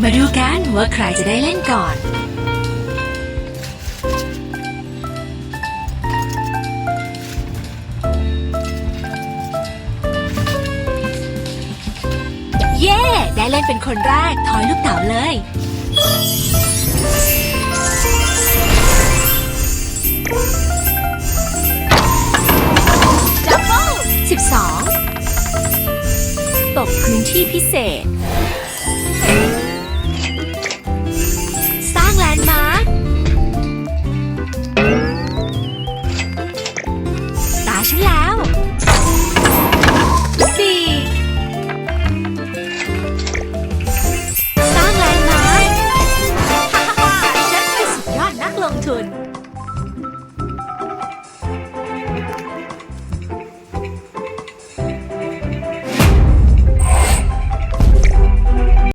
มาดูกันว่าใครจะได้เล่นก่อน เย้ ได้เล่นเป็นคนแรก ทอยลูกเต๋าเลย ดับเบิลสิบสองตกพื้นที่พิเศษ